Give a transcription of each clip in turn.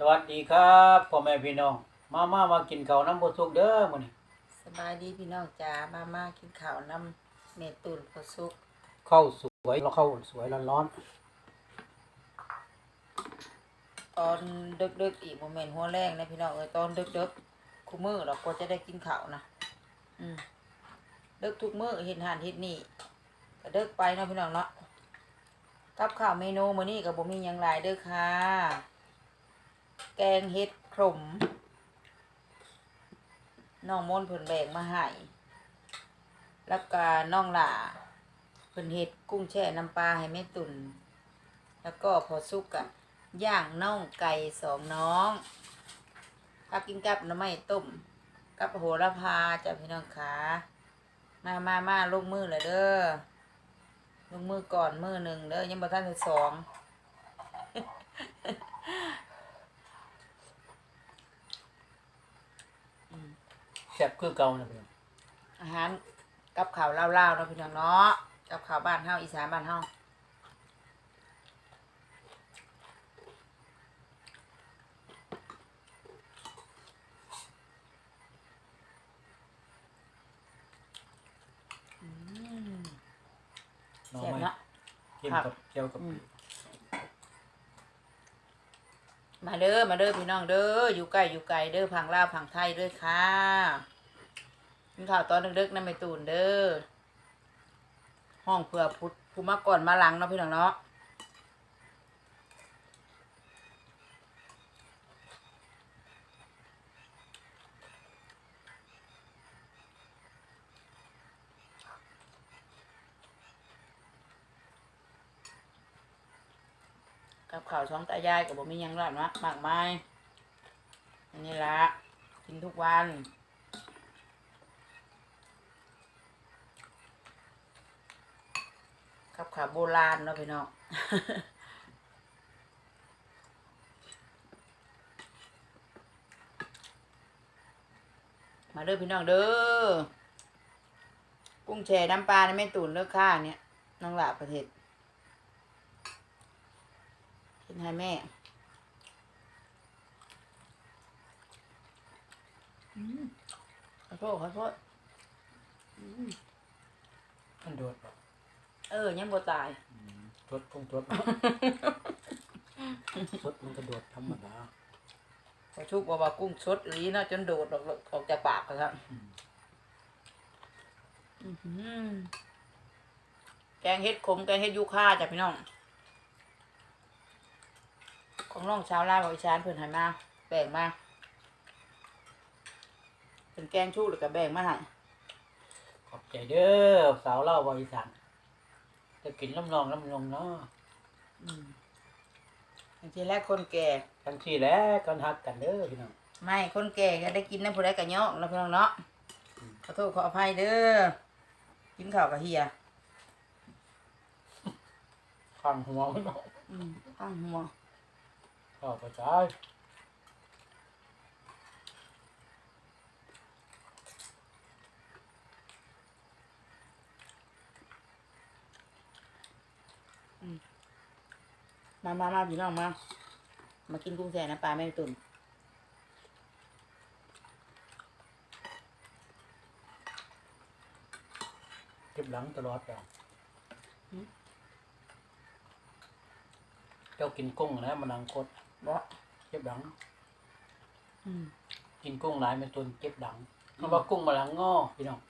สวัสดีครับพ่อแม่พี่น้อง มามามากินข้าวน้ำบ่สุกเด้อมื้อนี้สบายดีพี่น้องจ๋ามามากินข้าวน้ำเมตุนพอสุกข้าวสวยแล้วข้าวสวยร้อนตอนดึกๆอีกโมเมนต์หัวแรงนะพี่น้องเอ้ยตอนดึกๆคู่มือเราก็จะได้กินข้าวนะอืมดึกทุกมื้อเห็นหันเห็นนี่ก็ดึกไปเนาะพี่น้องเนาะกับข้าวเมนูมื้อนี้ก็บ่มีหยังหลายเด้อค่ะ แกงเห็ดขมน้องมนต์เพิ่นแบ่งมาให้แล้วก็น้องหล่าเพิ่นเฮ็ดกุ้งแช่น้ำปลาให้แม่ตุนแล้วก็พอสุกอะย่างน่องไก่สองน้องถ้ากินกับน้ำไม้ต้มกับโหระพาจ้ะพี่น้องขามามามาลงมือเลยเด้อลงมือก่อนมือหนึ่งเด้อยังบ่ทันได้สอง ๆ แซ่บคือเก่านะพี่น้องอาหารกับข้าวลาวๆเนาะพี่น้องเนาะกับข้าวบ้านเฮาอีสานบ้านเฮาอืมหน้องแซ่บไม้เนาะ กินกับเจียวกับอืม มาเด้อมาเด้อพี่น้องเด้ออยู่ใกล้อยู่ไกลเด้อพังลาวพังไทยเด้อค่ะมีข้าวตอนดึกๆนั่นไม่ตูนเด้อห้องเผื่อพุทธภูมิก่อนมาหลังเนาะพี่น้องเนาะ กับข้าวช่ องตายายกับบ่มียังรัดนะมากมายอันนี้ละกินทุกวันกับขาโบราณเนาะพี่น้องมาเด้อพี่น้องเด้อ กุ้งแช่น้ำปลาในแม่ตุ่นเด้อค่ะเนี่ยน้องหลาประเทศ กิน ให้แม่อืมขอโทษขอโทษอืมมันโดดบ่เออ ยังบ่ตายอืมทดคงทดทดมันก็โดดธรรมดาพอชุกบอกว่ากุ้งสดอีหลีเนาะจนโดดออกออกจากปากเลยครับอืมอื้อหือแกงเห็ดขมแกงเห็ดยูคาจ้ะพี่น้อง ของน้องชาวลาวของอีสานเพิ่นให้มาแบ่งมาเป็นแกงชูหรือกับแบ่งมาให้ขอบใจเด้อสาวเล่าวบริษัทจะกินลำลองลำลองเนาะอืมบางทีแรกคนแก่ ทั้งที่แหล้วกันฮักกันเด้อพี่น้อง ไม่คนแก่ก็ได้กินน้ำผู้ใดกะยอกแล้วพี่น้องเนาะอืม ขอโทษขออภัยเด้อกินข้าวกับเฮียข้างหัวมันเนาะอืมข้างหัว ข้าวกระจายมามามาพี่น้องมา มากินกุ้งแช่น้ำปลาแม่ตุ่นเก็บหลังตลอดแล้วเจ้ากินกุ้งนะมันนังคด บ่เก็บหลัง อืมกินกุ้งหลายเป็นตัวเก็บหลังเพราะว่ากุ้งมาหลังงอพี่น้อง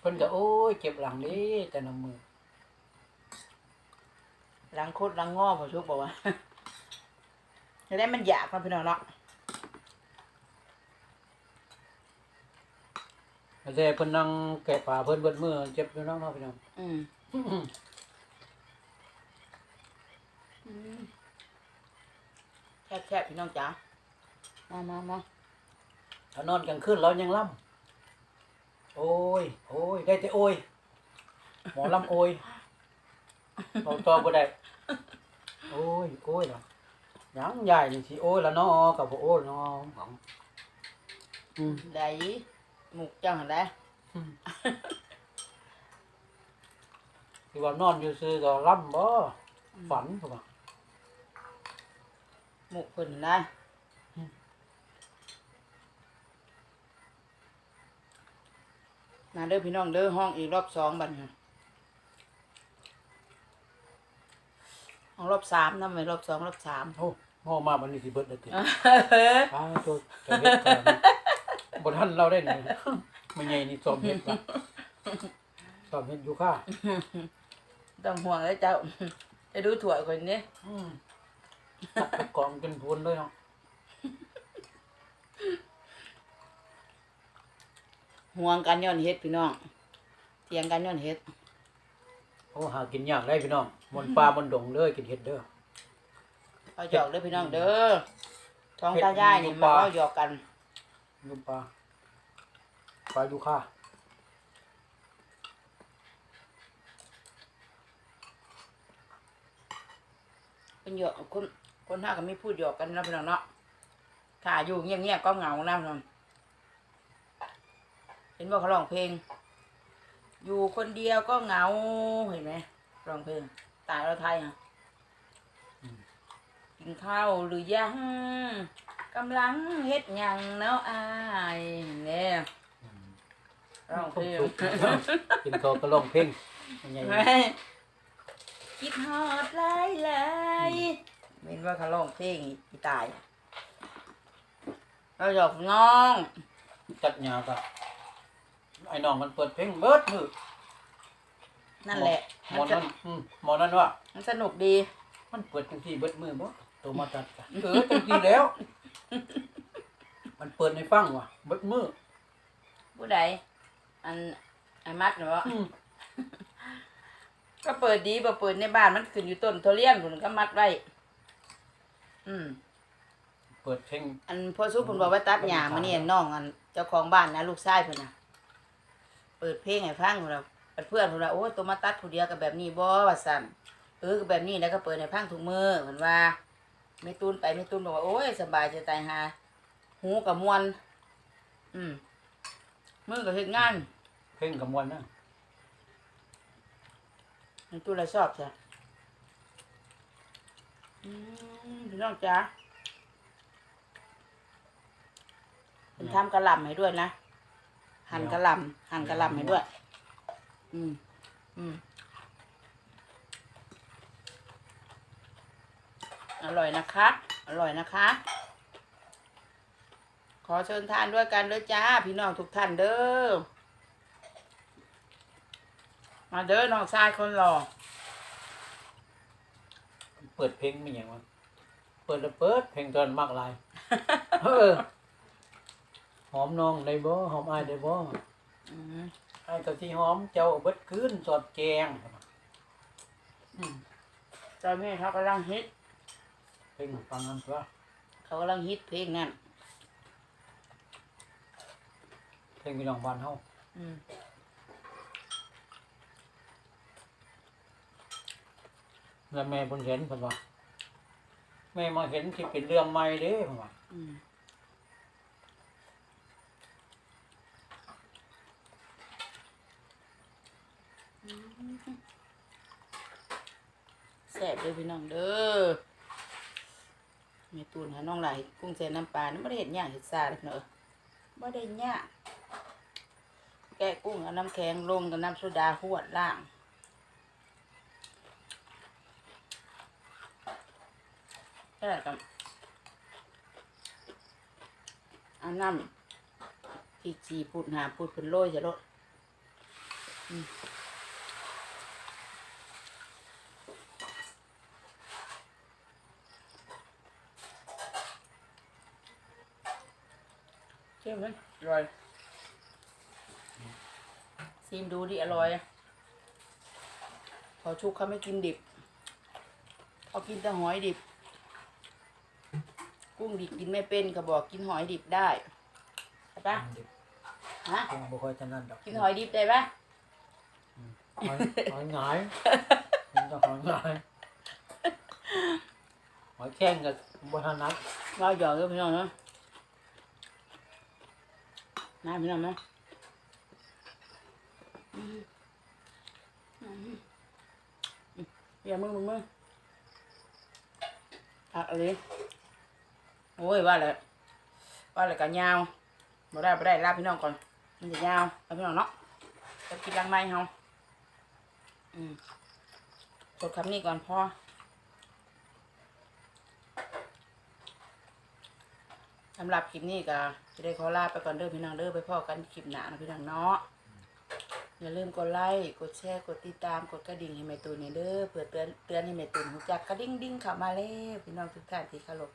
เพิ่นก็โอ้ยเก็บหลังนี้แต่ละมือล้างโคตรล้างง้อพอชุกบอกว่าจะได้มันอยากมาพี่น้องเนาะแต่เพิ่นนั่งแกะป่าเพิ่นเบิดมือเจ็บอยู่น้องเนาะพี่น้อง อืมอืม แคบๆพี่น้องจ๋ามามามาถ้านอนกลางคืนเรายังล่ำโอ้ยโอ้ยได้แต่โอ้ยหมอลำโอ้ยเอาต่อบ่ได้ โอ้ยโอ้ยเหรอยังใหญ่นี่สิโอ้ยละเนาะกับบ่โอ้ยเนาะของอืมได้หมุกจังหันได้ที่ว่านอนอยู่ซื่อก็ล่ำบ่ฝันพุ่นว่า หมุกเพิ่นได้มาเด้อพี่น้องเด้อห้องอีกรอบสองบัดนี้ห้องรอบสามนะไม่รอบสองรอบสามโอ้งอมาบันนี้สิเบิดแล้วติอ้าตัวจะเฮ็ดก่อนบ่ทันเราได้นี่ไม่ใหญ่นี่ซ้อมเฮ็ดละซ้อมเฮ็ดอยู่ค่ะต้องห่วงแล้วเจ้าจะดูถั่วคนนี้อืมตั กไปกองเป็นพวนเลยเนาะห่วงกันย้อนเฮ็ดพี่น้องเถียงกันย้อนเฮ็ดโอ้หากินยากได้พี่น้องมนป่ามนดงเด้อกินเฮ็ดเด้อเอาหยอกเด้อพี่น้องเด้อท้องตายายนี่เฮ็ดมาปลาเอาหยอกกันยุปลาปลาอยู่ค่ะเป็นหยอกคน คนห้าก็ไม่พูดหยอกกันนะพี่น้องเนาะถ้าอยู่เงียบๆก็เหงานะพี่น้องเห็นว่าเขาร้องเพลง อยู่คนเดียวก็เหงาเห็นไหมร้องเพลงตายเราไทยอะกินข้าวหรือยังกำลังเฮ็ดหยังเนาะอายเนี่ยร้องเพลงกินข้าวก็ร้องเพลงไม่ใหญ่แม่คิดฮอดหลายหลาย เห็นว่าเขาร้องเพลงอีตายเราหยอกน้องจัดหยาก็ไอ้น้องมันเปิดเพลงเบิดมือนั่นแหละหมอมันสนั้นอืมหมอนั้นว่ามันสนุกดี มันเปิดจังซี่เบิดมือบ่ตัวมาตัดกันเออจังซี่แล้ว มันเปิดให้ฟังว่ะเบิดมือผู้ใดอันไอ้มัดเนาะอืมก็เปิดดีบ่เปิดในบ้านมันขึ้นอยู่ต้นทุเรียนผมก็มัดไว้ อืมเปิดเพลงอันพ่อสู้ผมบอกว่าตัดหญ้ามาเนี่ยน้องอันเจ้าของบ้านนะลูกชายเพิ่นน่ะ เปิดเพลงให้ฟังพุ่นน่ะเพื่อนเพิ่นว่าโอ้ยตัวมาตัดผู้เดียวกับแบบนี้บ่ว่าซั่นเออก็แบบนี้แล้วก็เปิดให้ฟังทุกมื้อเพิ่นว่าแม่ตูนไปแม่ตูนบอกว่าโอ้ยสบายจะตายหาหูกับมวน อืมมือก็เฮ็ดงานเพลงกับมวลนะแม่ตูนละชอบจ้ะ อืมพี่น้องจ๋าเพิ่นทำกะหล่ำให้ด้วยนะ หั่นกะหล่ำหั่นกะหล่ำให้ด้วย อืม อืม อร่อยนะคะ อร่อยนะคะ ขอเชิญทานด้วยกันด้วยจ้า พี่น้องทุกท่านเด้อ มาเด้อน้องชายคนหล่อ เปิดเพลงมีหยังวะเปิดแล้วเปิดเพลงตอนมากหลายเออหอมน้องได้บ่หอมอายได้บ่อืมไอ้ตัวที่หอมเจ้าเบิดคืนสอดแกงอืมตอนนี้เขากำลังฮิตเพลงฟังกันตัวเขากำลังฮิตเพลงนั่นเพลงพี่น้องบ้านเฮาอืม แล้วแม่เพิ่นเห็นเพิ่นว่าแม่มาเห็นที่เป็นเรื่องใหม่เด้เพิ่นว่าอืมแซ่บเลยพี่น้องเด้อแม่ตูนหาน้องไหลายกุ้งแช่น้ำปลานี่ไม่ได้เห็นยากเห็นซาเลยเนอะไม่ได้ยากแกะกุ้งเอาน้ำแข็งลงกับน้ำโซดาหวดล่าง แค่กับอันน้ำอีกสี่พูดหาพูดเป็นโรยจะลดอืมเชื่อไหมอร่อยซีมดูดิอร่อยพอชุกเขาไม่กินดิบเขากินแต่หอยดิบ กุ้งดิบกินไม่เป็นก็บอกกินหอยดิบได้ใช่ปะฮะคงบ่ค่อยถนัดดอกกินหอยดิบได้ปะหอยหอยหงายมันจะหอยหงายหอยแข้งก็บ่ถนัดเราหยอกกับพี่น้องเนาะน้าพี่น้องเนาะอืมอืมอืมอย่ามึงมึงมึงผักอะไร โอ้ยว่าเลยว่าเลยกันยาวบ่ได้บ่ได้ลาพี่น้องก่อน มันจะยาวลาพี่น้องเนาะจะกินลังไม้เฮาอืมกดคำนี้ก่อนพ่อสำหรับคลิปนี้ก็จะได้ขอลาไปก่อนเด้อพี่น้องเด้อไปพ่อกันคลิปหนานะพี่น้องเนาะอย่าลืมกดไลค์กดแชร์กดติดตามกดกระดิ่งให้แม่ตูนเนี่ยเด้อเพื่อเตือนเตือนให้แม่ตูนรู้จักกระดิ่งดิ่งเข้ามาแล้วพี่น้องทุกท่านที่เคารพ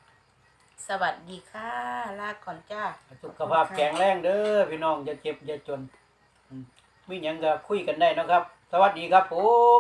สวัสดีค่ะ ลาก่อนจ้า สุขภาพแข็งแรงเด้อพี่น้องอย่าเจ็บอย่าจนอืมมีหยังก็คุยกันได้เนาะครับ สวัสดีครับผม